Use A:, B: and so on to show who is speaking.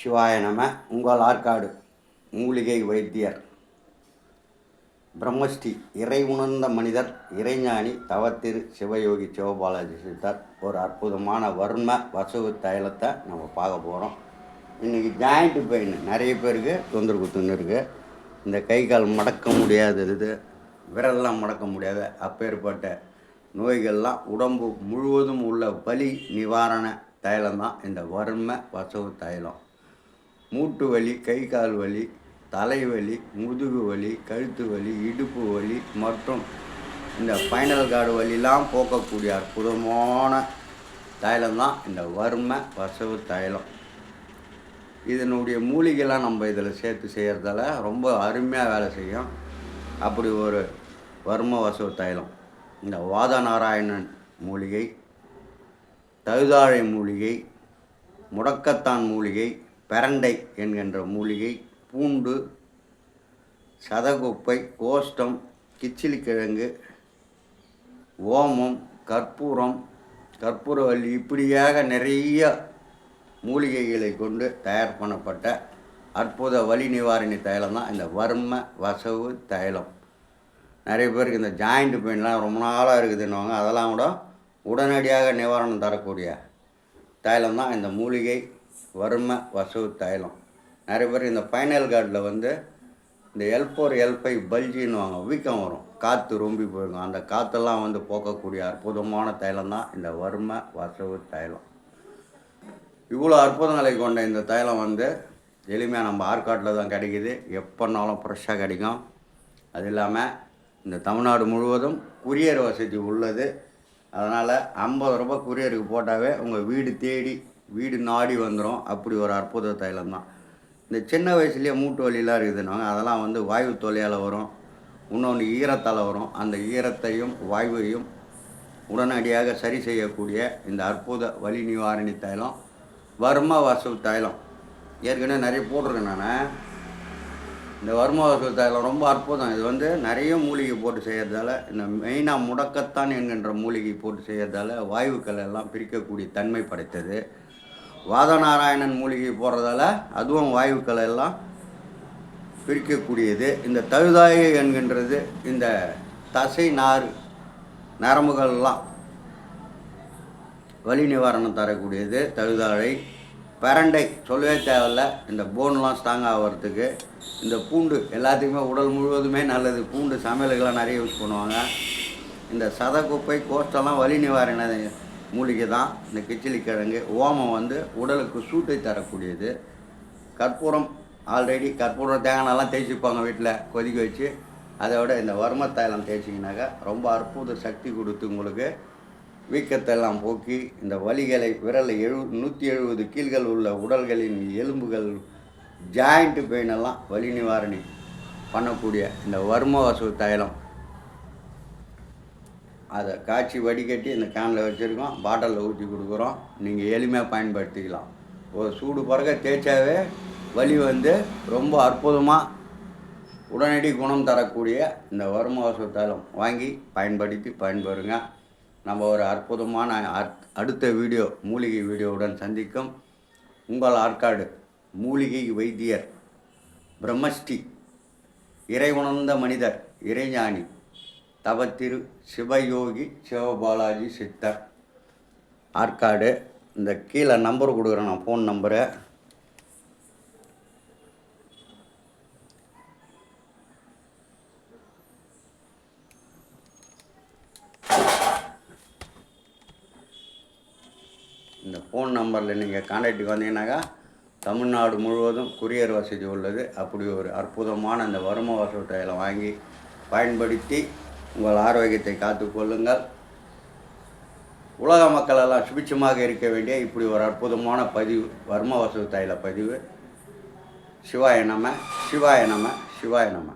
A: சிவாய நம உங்கள் ஆற்காடு மூலிகை வைத்தியர். பிரம்மஸ்ரீ இறை உணர்ந்த மனிதர் இறைஞானி தவத்திரு சிவயோகி சிவபாலாஜி சித்தர் ஒரு அற்புதமான வர்ம வசவு தைலத்தை நம்ம பார்க்க போகிறோம் இன்றைக்கி ஜாயிண்ட்டு பெயின் நிறைய பேருக்கு தொந்தரவு குத்துன்னு இருக்குது இந்த கை கால் மடக்க முடியாதது விரல்லாம் மடக்க முடியாத அப்பேற்பட்ட நோய்கள்லாம் உடம்பு முழுவதும் உள்ள வலி நிவாரண தைலம் தான் இந்த வர்ம வசவு தைலம். மூட்டு வலி கை கால் வலி தலைவலி முதுகு வலி கழுத்து வலி இடுப்பு வலி மற்றும் இந்த ஃபைனல் கார்டு வலிலாம் போக்கக்கூடிய அற்புதமான தைலம் தான் இந்த வர்ம வசவு தைலம். இதனுடைய மூலிகைலாம் நம்ம இதில் சேர்த்து செய்கிறதால ரொம்ப அருமையாக வேலை செய்யும். அப்படி ஒரு வர்ம வசவு தைலம். இந்த வாத நாராயணன் மூலிகை தகுதாழை மூலிகை முடக்கத்தான் மூலிகை பெரண்டை என்கின்ற மூலிகை பூண்டு சதகுப்பை கோஷ்டம் கிச்சிலிக்கிழங்கு ஓமம் கற்பூரம் கற்பூரவல்லி இப்படியாக நிறைய மூலிகைகளை கொண்டு தயார் பண்ணப்பட்ட அற்புத வலி நிவாரணி தைலம் தான் இந்த வர்ம வசவு தைலம். நிறைய பேருக்கு இந்த ஜாயிண்ட் பெயின்லாம் ரொம்ப நாளாக இருக்குதுன்னுவாங்க. அதெல்லாம் கூட உடனடியாக நிவாரணம் தரக்கூடிய தைலம் தான் இந்த மூலிகை வர்ம வசவு தைலம். நிறைய பேர் இந்த ஃபைனல் கார்டில் வந்து இந்த எல் ஃபோர் எல் ஃபைவ் பல்ஜின்னுவாங்க வீக்கம் வரும். காற்று ரொம்பி போயிருக்கும் அந்த காற்றெல்லாம் வந்து போக்கக்கூடிய அற்புதமான தைலம் தான் இந்த வர்ம வசவு தைலம். இவ்வளோ அற்புதங்களை கொண்ட இந்த தைலம் வந்து எளிமையாக நம்ம ஆற்காட்டில் தான் கிடைக்குது. எப்போனாலும் ஃப்ரெஷ்ஷாக கிடைக்கும். அது இல்லாமல் இந்த தமிழ்நாடு முழுவதும் குரியர் வசதி உள்ளது. அதனால் ஐம்பது ரூபாய் குரியருக்கு போட்டாவே உங்கள் வீடு தேடி வீடு நாடி வந்துடும் அப்படி ஒரு அற்புத தைலம் தான். இந்த சின்ன வயசுலேயே மூட்டு வலிலாம் இருக்குதுன்னாங்க அதெல்லாம் வந்து வாயு தொலையால் வரும். இன்னொன்று ஈரத்தால் வரும். அந்த ஈரத்தையும் வாயுவையும் உடனடியாக சரி செய்யக்கூடிய இந்த அற்புத வலி நிவாரணி தைலம் வர்ம வசு தைலம். ஏற்கனவே நிறைய போட்டிருக்கேன் நான். இந்த வர்ம வசு தைலம் ரொம்ப அற்புதம். இது வந்து நிறைய மூலிகை போட்டு செய்கிறதால இந்த மெயினாக முடக்கத்தான் என்கின்ற மூலிகை போட்டு செய்கிறதால வாயுக்கள் எல்லாம் பிரிக்கக்கூடிய தன்மை படைத்தது. வாதநாராயணன் மூலிகை போடுறதால அதுவும் வாயுக்களை எல்லாம் பிரிக்கக்கூடியது. இந்த தழுதாயை என்கின்றது இந்த தசை நார் நரம்புகள்லாம் வலி நிவாரணம் தரக்கூடியது தழுதாழை. பரண்டை சொல்லவே தேவையில்ல. இந்த போன்லாம் ஸ்ட்ராங் ஆகிறதுக்கு. இந்த பூண்டு எல்லாத்துக்குமே உடல் முழுவதுமே நல்லது. பூண்டு சமையலுக்கெல்லாம் நிறைய யூஸ் பண்ணுவாங்க. இந்த சதக்குப்பை கோஷ்டெல்லாம் வலி நிவாரண மூலிகை தான் இந்த கிச்சிலி கிழங்கு ஓமம் வந்து உடலுக்கு சூட்டை தரக்கூடியது. கற்பூரம் ஆல்ரெடி கற்பூரம் தேங்காயெல்லாம் தேய்ச்சிப்பாங்க வீட்டில் கொதிக்க வச்சு. அதை விட இந்த வர்ம தைலம் தேய்ச்சிங்கனாக்கா ரொம்ப அற்புத சக்தி கொடுத்து உங்களுக்கு வீக்கத்தெல்லாம் போக்கி இந்த வலிகளை விரலை எழு நூற்றி எழுபது கீழ்கள் உள்ள உடல்களின் எலும்புகள் ஜாயிண்ட் பெயின் எல்லாம் வலி நிவாரணி பண்ணக்கூடிய இந்த வர்ம வசு தைலம். அதை காய்ச்சி வடிகட்டி இந்த கேனில் வச்சுருக்கோம். பாட்டிலில் ஊற்றி கொடுக்குறோம். நீங்கள் எளிமையாக பயன்படுத்திக்கலாம். ஒரு சூடு பிறகு தேய்ச்சாவே வலி வந்து ரொம்ப அற்புதமாக உடனடி குணம் தரக்கூடிய இந்த வருமவாச வாங்கி பயன்படுத்தி பயன்பெறுங்க. நம்ம ஒரு அற்புதமான அடுத்த வீடியோ மூலிகை வீடியோவுடன் சந்திக்கும் உங்கள் ஆற்காடு மூலிகை வைத்தியர் பிரம்மஷ்டி இறை உணர்ந்த மனிதர் இறைஞானி. தவத்திரு சிவயோகி சிவபாலாஜி சித்தர். ஆற்காடு இந்த கீழே நம்பர் கொடுக்குறேன் நான் ஃபோன் நம்பரை இந்த ஃபோன் நம்பரில் நீங்கள் காண்டாக்ட் வந்தீங்கன்னாக்கா தமிழ்நாடு முழுவதும் குரியர் வசதி உள்ளது. அப்படி ஒரு அற்புதமான இந்த வரும வசதிகளை வாங்கி பயன்படுத்தி உங்கள் ஆரோக்கியத்தை காத்துக்கொள்ளுங்கள். உலக மக்கள் எல்லாம் சுபிட்சமாக இருக்க வேண்டிய இப்படி ஒரு அற்புதமான பதிவு வர்ம வசதி தைல பதிவு. சிவாய நம சிவாய நம சிவாய நம.